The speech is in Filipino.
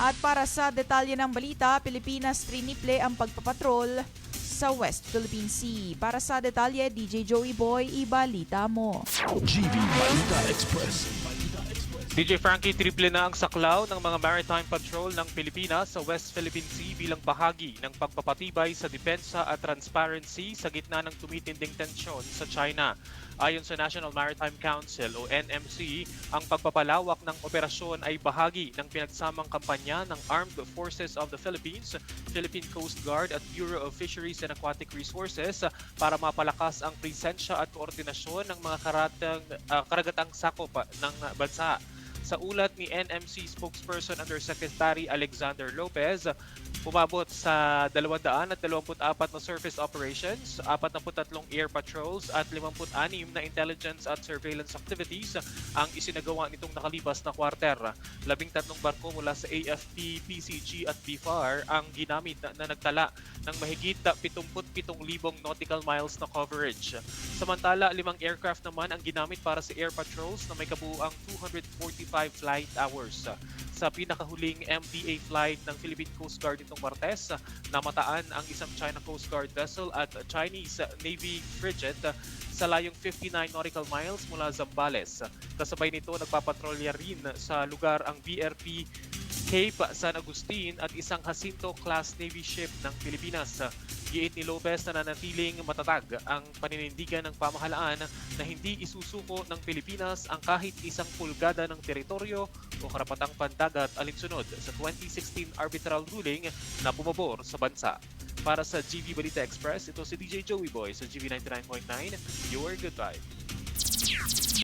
At para sa detalye ng balita, Pilipinas triniple ang pagpapatrol sa West Philippine Sea. Para sa detalye, DJ Joey Boy, ibalita mo. GB Balita Express. DJ Frankie, triple na ang saklaw ng mga maritime patrol ng Pilipinas sa West Philippine Sea bilang bahagi ng pagpapatibay sa depensa at transparency sa gitna ng tumitinding tensyon sa China. Ayon sa National Maritime Council o NMC, ang pagpapalawak ng operasyon ay bahagi ng pinagsamang kampanya ng Armed Forces of the Philippines, Philippine Coast Guard at Bureau of Fisheries and Aquatic Resources para mapalakas ang presensya at koordinasyon ng mga karatang, ah, karagatang sakop ng bansa. Sa ulat ni NMC spokesperson Undersecretary Alexander Lopez, umabot sa 224 na surface operations, 43 air patrols at 56 na intelligence at surveillance activities ang isinagawa nitong nakalipas na kwarter. Labing tatlong barko mula sa AFP, PCG at BFAR ang ginamit na, na nagtala ng mahigit 77,000 nautical miles na coverage. Samantala, limang aircraft naman ang ginamit para sa air patrols na may kabuuang 245 flight hours. Sa pinakahuling MDA flight ng Philippine Coast Guard nitong Martes, namataan ang isang China Coast Guard vessel at Chinese Navy frigate sa layong 59 nautical miles mula Zambales. Kasabay nito, nagpapatrolya rin sa lugar ang BRP Cape San Agustin at isang Jacinto-class Navy ship ng Pilipinas. Giit ni Lopez na nanatiling matatag ang paninindigan ng pamahalaan na hindi isusuko ng Pilipinas ang kahit isang pulgada ng teritoryo o karapatang pandagat alinsunod sa 2016 arbitral ruling na bumabor sa bansa. Para sa GV Balita Express, ito si DJ Joey Boy sa GV 99.9, your good vibe.